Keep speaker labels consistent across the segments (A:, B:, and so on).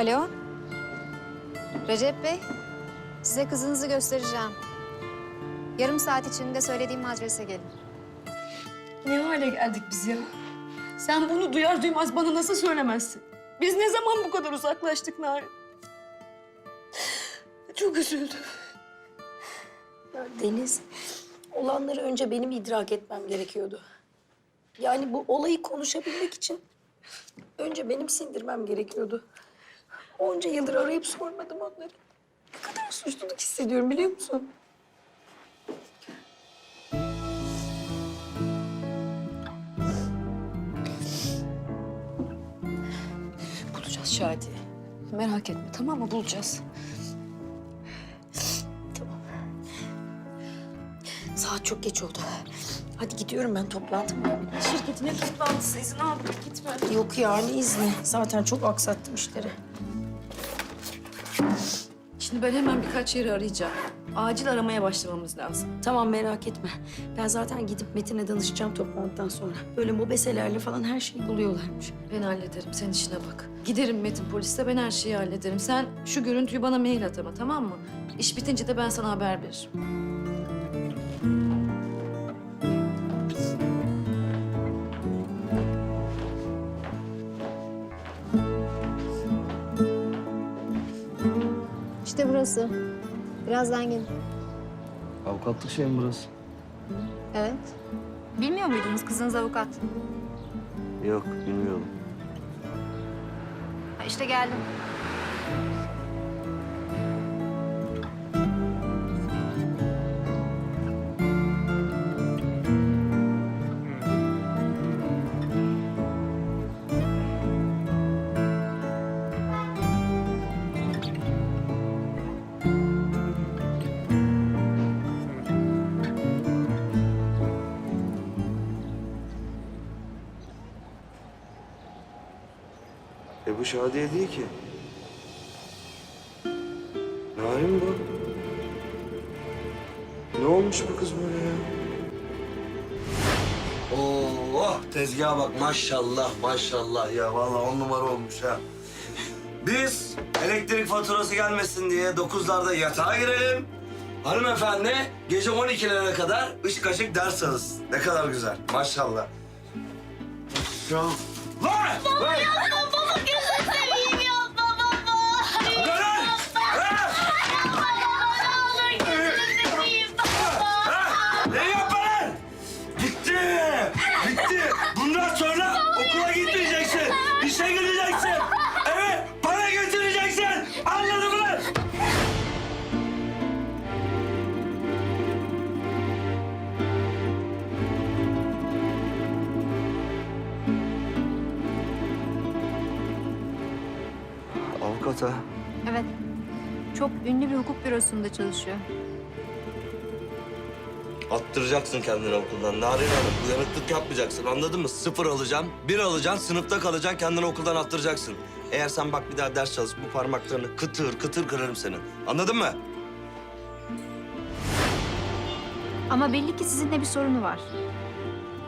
A: Alo. Recep Bey, size kızınızı göstereceğim. Yarım saat içinde söylediğim adrese gelin.
B: Ne hale geldik biz ya? Sen bunu duyar duymaz bana nasıl söylemezsin? Biz ne zaman bu kadar uzaklaştık Narin? Çok üzüldüm.
C: Ya Deniz, olanları önce benim idrak etmem gerekiyordu. Yani bu olayı konuşabilmek için önce benim sindirmem gerekiyordu. Onca yıldır arayıp sormadım onları. Ne kadar suçluluk hissediyorum biliyor musun?
B: Bulacağız Şadiye. Merak etme tamam mı? Bulacağız.
C: Tamam. Saat çok geç oldu. Hadi gidiyorum ben toplantım var benim.
B: Şirketine toplantısı izin aldık gitme.
C: Yok ya ne izni. Zaten çok aksattım işleri.
B: Şimdi ben hemen birkaç yeri arayacağım. Acil aramaya başlamamız lazım.
C: Tamam merak etme. Ben zaten gidip Metin'e danışacağım toplantıdan sonra. Böyle mobeselerle falan her şeyi buluyorlarmış.
B: Ben hallederim. Sen işine bak. Giderim Metin poliste. Ben her şeyi hallederim. Sen şu görüntüyü bana mail at ama tamam mı? İş bitince de ben sana haber veririm.
A: Burası. Birazdan gelin.
D: Avukatlık şey mi burası?
A: Evet. Bilmiyor muydunuz kızınız avukat?
D: Yok, bilmiyorum.
A: Ha, işte geldim.
D: Bu Şadiye değil ki. Narin bu. Ne olmuş bu kız böyle ya? Oo, tezgaha bak maşallah maşallah ya vallahi on numara olmuş ha. Biz elektrik faturası gelmesin diye dokuzlarda yatağa girelim. Hanımefendi gece 12'lere kadar ışık açık ders çalışsın. Ne kadar güzel maşallah. Ya. Lan!
E: Baba gözünü Let's
D: go. Ha. Evet.
A: Çok ünlü bir hukuk bürosunda çalışıyor.
D: Attıracaksın kendini okuldan Narin Hanım. Uyanıklık yapmayacaksın anladın mı? Sıfır alacağım, bir alacaksın, sınıfta kalacaksın, kendini okuldan attıracaksın. Eğer sen bak bir daha ders çalış, bu parmaklarını kıtır kıtır kırarım senin. Anladın mı?
A: Ama belli ki sizinle bir sorunu var.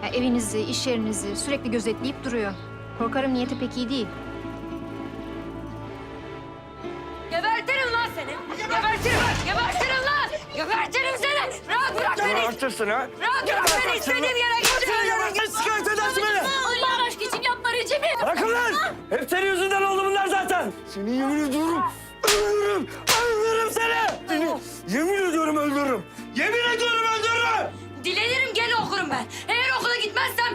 A: Ya evinizi, iş yerinizi sürekli gözetleyip duruyor. Korkarım niyeti pek iyi değil.
F: Seni. Gebertirim. Gebertirim lan. Gebertirim seni. Rahat bırak beni.
D: Artırsın ha.
F: Rahat bırak beni. İstediğim yere gidiyorum.
D: şikayet edersin beni.
F: Allah aşkı için yapma Recep'i.
D: Bırakın lan! Hep senin yüzünden oldu bunlar zaten. Seni yemin ediyorum öldürürüm. Öldürürüm seni. Seni yemin ediyorum öldürürüm. Yemin ediyorum öldürürüm.
F: Dilenirim gene okurum ben. Eğer okula gitmezsem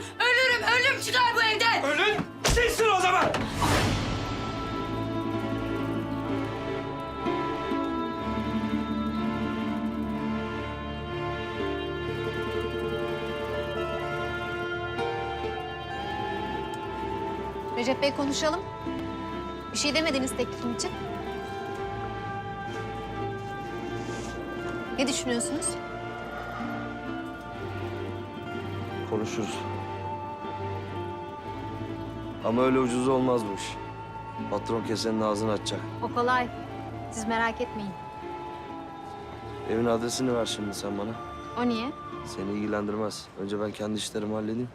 A: Recep Bey konuşalım. Bir şey demediniz teklifim için. Ne düşünüyorsunuz?
D: Konuşuruz. Ama öyle ucuz olmaz bu iş. Patron kesenin ağzını açacak.
A: O kolay. Siz merak etmeyin.
D: Evin adresini ver şimdi sen bana.
A: O niye?
D: Seni ilgilendirmez. Önce ben kendi işlerimi halledeyim.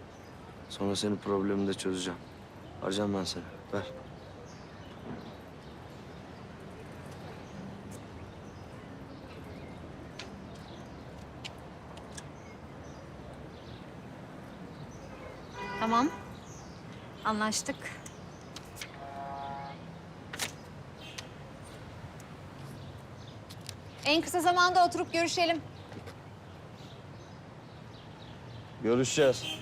D: Sonra senin problemini de çözeceğim. Arayacağım ben seni. Ver.
A: Tamam. Anlaştık. En kısa zamanda oturup görüşelim.
D: Görüşeceğiz.